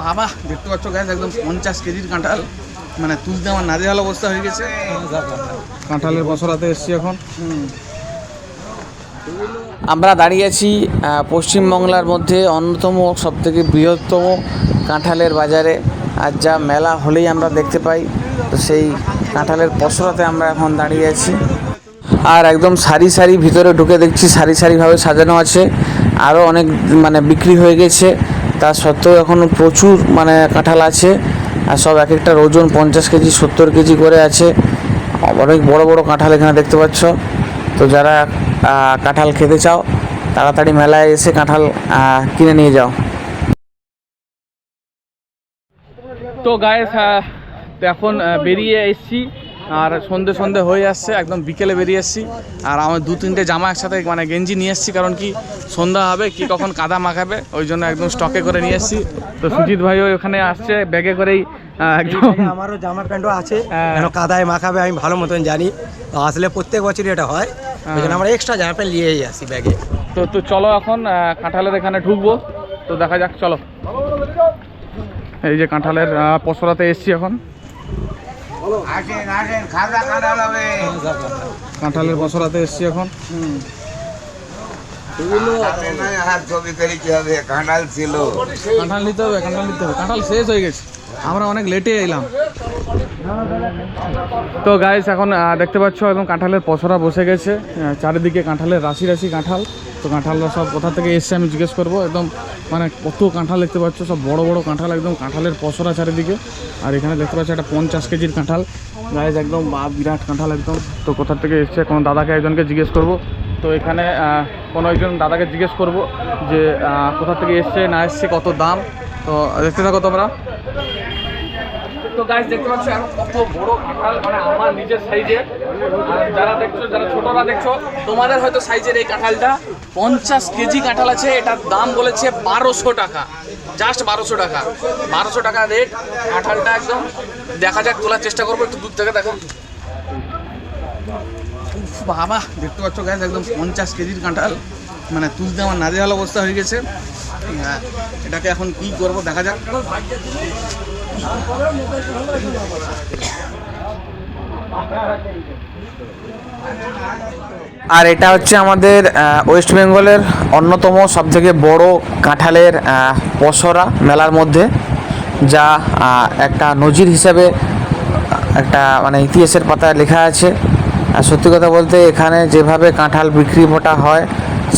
বাবা দেখতে পাচ্ছ গ্যাস একদম পঞ্চাশ কেজির কাঁঠাল। মানে তুলতে আমার নাজেহাল অবস্থা হয়ে গেছে। কাঁঠালের বসরাতে এসছি এখন। আমরা দাঁড়িয়ে আছি পশ্চিমবাংলার মধ্যে অন্যতম সবথেকে বৃহত্তম কাঁঠালের বাজারে। আর যা মেলা হলেই আমরা দেখতে পাই তো সেই কাঁঠালের পসরাতে আমরা এখন দাঁড়িয়ে আছি। আর একদম সারি সারি ভিতরে ঢুকে দেখছি সারি সারিভাবে সাজানো আছে। আরও অনেক মানে বিক্রি হয়ে গেছে। তা সত্ত্বেও এখনও প্রচুর মানে কাঁঠাল আছে আর সব এক একটার ওজন পঞ্চাশ কেজি, সত্তর কেজি করে আছে। অনেক বড় বড় কাঁঠাল এখানে দেখতে পাচ্ছ। তো যারা কাঁঠাল খেতে চাও, তাড়াতাড়ি মেলায় এসে কাঁঠাল কিনে নিয়ে যাও। তো গায়ে এখন বেরিয়ে এসছি। আর সন্ধে সন্ধে হয়ে আসছে একদম বিকেলে বেরিয়ে এসছি। আর আমার দু তিনটে জামা একসাথে মানে গেঞ্জি নিয়ে এসছি কারণ কি সন্ধ্যা হবে কি কখন কাদা মাখাবে ওই জন্য একদম স্টকে করে নিয়ে এসছি। তো সুজিত ভাইও ওখানে আসছে ব্যাগে করেই একদম আমারও জামা প্যান্টও আছে হ্যাঁ। কেন কাদায় মাখাবে আমি ভালো মতন জানি। তো আসলে প্রত্যেক বছরই এটা হয় ওই জন্য আমরা এক্সট্রা জামা প্যান্ট নিয়েই আসি ব্যাগে। তো তো চলো এখন কাঁঠালের এখানে ঢুকবো। তো দেখা যাক চলো। এই যে কাঁঠালের আহ, পসরাতে এসছি এখন। কাঁঠালের বসরাতে এসছি এখন। হাত ছবি করে কি হবে? কাঁঠাল ছিল। কাঁঠাল নিতে হবে কাঁঠাল নিতে হবে। কাঁঠাল শেষ হয়ে গেছে। আমরা অনেক লেটে এলাম। তো গাইস এখন দেখতে পাচ্ছ একদম কাঁঠালের পসরা বসে গেছে। চারিদিকে কাঁঠালের রাশি রাশি কাঁঠাল। তো কাঁঠালরা সব কোথা থেকে এসছে আমি জিজ্ঞেস করব। একদম মানে কত কাঁঠাল দেখতে পাচ্ছ, সব বড় বড় কাঁঠাল, একদম কাঁঠালের পসরা চারিদিকে। আর এখানে দেখতে পাচ্ছ একটা পঞ্চাশ কেজির কাঁঠাল। গাইস একদম বা- বিরাট কাঁঠাল একদম। তো কোথা থেকে এসছে কোনো দাদাকে একজনকে জিজ্ঞেস করব। তো এখানে কোনো একজন দাদাকে জিজ্ঞেস করব যে কোথা থেকে এসছে, না এসছে, কত দাম। তো দেখতে থাকো তোমরা। তো গাছ দেখতে পাচ্ছ এখন কত বড় কাঁঠাল মানে আমার নিজের সাইজের যারা দেখছ যারা ছোটরা দেখছ তোমাদের হয়তো সাইজের এই কাঁঠালটা পঞ্চাশ কেজি কাঁঠাল আছে। এটার দাম বলেছে বারোশো টাকা। জাস্ট বারোশো টাকা। বারোশো টাকা রেট কাঁঠালটা একদম দেখা যাক তোলার চেষ্টা করব একটু দূর থেকে দেখো। বাবা দেখতে পাচ্ছ গ্যাস একদম পঞ্চাশ কেজির কাঁঠাল। মানে তুলতে আমার নাজেহাল অবস্থা হয়ে গেছে। হ্যাঁ, এটাকে এখন কি করব দেখা যাক। আর এটা হচ্ছে আমাদের ওয়েস্ট বেঙ্গলের অন্যতম সবথেকে বড় কাঁঠালের পসরা মেলার মধ্যে, যা একটা নজির হিসাবে একটা মানে ইতিহাসের পাতায় লেখা আছে। আর সত্যি কথা বলতে, এখানে যেভাবে কাঁঠাল বিক্রি মোটা হয়,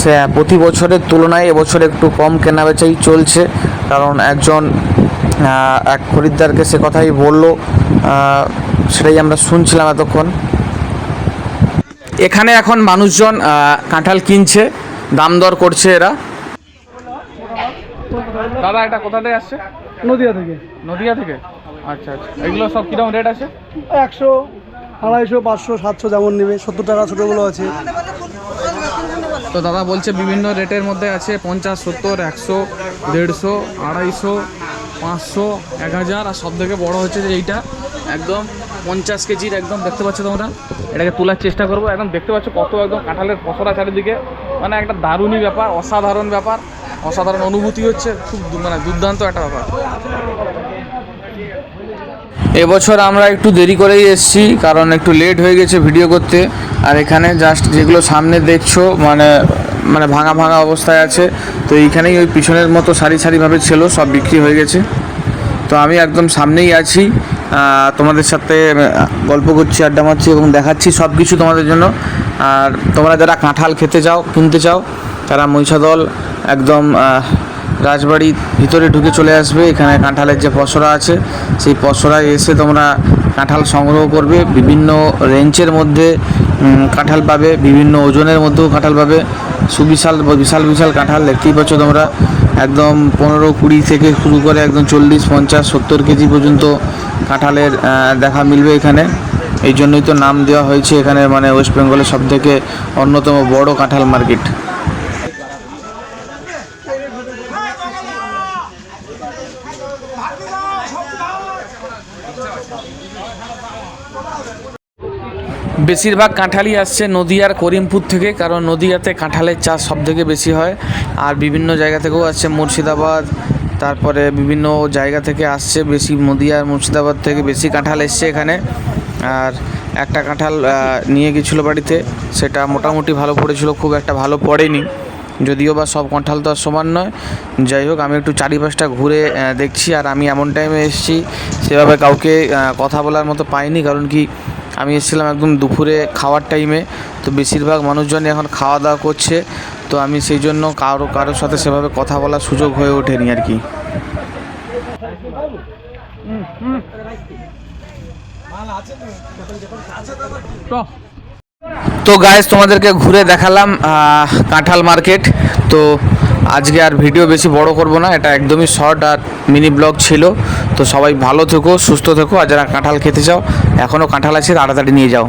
সে প্রতি বছরের তুলনায় এবছর একটু কম কেনাবেচাই চলছে। কারণ একজন এক খরিদ্দারকে সে কথাই বলল আহ, সেটাই আমরা শুনছিলাম এতক্ষণ। এখানে এখন মানুষজন কাঁঠাল কিনছে দাম দর করছে এরা। দাদা এটা কোথা থেকে আসছে? নদিয়া থেকে। নদিয়া থেকে? আচ্ছা আচ্ছা। এগুলো সব কীরকম রেট আছে? একশো আড়াইশো পাঁচশো সাতশো যেমন নেবে সত্তর টাকা ছোটোগুলো আছে। তো দাদা বলছে বিভিন্ন রেটের মধ্যে আছে পঞ্চাশ সত্তর একশো দেড়শো আড়াইশো পাঁচশো, এক হাজার, আর সব থেকে বড়ো হচ্ছে যে এইটা। একদম পঞ্চাশ কেজির একদম, দেখতে পাচ্ছ তোমরা? এটাকে তোলার চেষ্টা করব। একদম দেখতে পাচ্ছ কত একদম কাঁঠালের পসরা চারিদিকে। মানে একটা দারুণই ব্যাপার, অসাধারণ ব্যাপার। অসাধারণ অনুভূতি হচ্ছে, খুব মানে দুর্দান্ত একটা ব্যাপার। এবছর আমরা একটু দেরি করেই এসেছি, কারণ একটু লেট হয়ে গেছে ভিডিও করতে। আর এখানে জাস্ট যেগুলো সামনে দেখছ মানে মানে ভাঙা ভাঙা অবস্থায় আছে। তো এইখানেই ওই পিছনের মতো সারি সারিভাবে ছিল, সব বিক্রি হয়ে গেছে। তো আমি একদম সামনেই আছি। তোমাদের সাথে গল্প করছি, আড্ডা মারছি এবং দেখাচ্ছি সব কিছু তোমাদের জন্য। আর তোমরা যারা কাঁঠাল খেতে চাও, কিনতে চাও, তারা মহিষাদল একদম রাজবাড়ির ভিতরে ঢুকে চলে আসবে। এখানে কাঁঠালের যে পসরা আছে, সেই পসরায় এসে তোমরা কাঁঠাল সংগ্রহ করবে। বিভিন্ন রেঞ্জের মধ্যে কাঁঠাল পাবে, বিভিন্ন ওজনের মধ্যেও কাঁঠাল পাবে। সুবিশাল, বিশাল বিশাল কাঁঠাল দেখতেই পাচ্ছ তোমরা। একদম পনেরো কুড়ি থেকে শুরু করে একদম চল্লিশ, পঞ্চাশ, সত্তর কেজি পর্যন্ত কাঁঠালের দেখা মিলবে এখানে। এই জন্যই তো নাম দেওয়া হয়েছে এখানে মানে ওয়েস্ট বেঙ্গলের সবথেকে অন্যতম বড় কাঁঠাল মার্কেট বেশিরভাগ কাঁঠালই আসছে নদিয়ার করিমপুর থেকে, কারণ নদিয়াতে কাঁঠালের চাষ সব থেকে বেশি হয়। আর বিভিন্ন জায়গা থেকেও আসছে মুর্শিদাবাদ, তারপরে বিভিন্ন জায়গা থেকে আসছে বেশি নদিয়ার মুর্শিদাবাদ থেকে বেশি কাঁঠাল এসছে এখানে। আর একটা কাঁঠাল নিয়ে গেছিল বাড়িতে, সেটা মোটামুটি ভালো পড়েছিল, খুব একটা ভালো পড়েনি। যদিও বা সব কাঁঠাল তো আর সমান নয়। যাই হোক আমি একটু চারিপাশটা ঘুরে দেখছি আর আমি এমন টাইমে এসেছি সেভাবে কাউকে কথা বলার মতো পাইনি কারণ কি আমি এসেছিলাম একদম দুপুরে খাওয়ার টাইমে তো বেশিরভাগ মানুষজন এখন খাওয়া দাওয়া করছে তো আমি সেই জন্য কারও কারোর সাথে সেভাবে কথা বলার সুযোগ হয়ে ওঠেনি আর কি। তো? তো গাইজ তোমাদেরকে ঘুরে দেখালাম কাঁঠাল মার্কেট তো আজকে আর ভিডিও বেশি বড় করব না, এটা একদমই শর্ট আর মিনি ব্লগ ছিল। তো সবাই ভালো থেকো, সুস্থ থেকো, আর যারা কাঁঠাল খেতে চাও এখনও কাঁঠাল আছে, তাড়াতাড়ি নিয়ে যাও।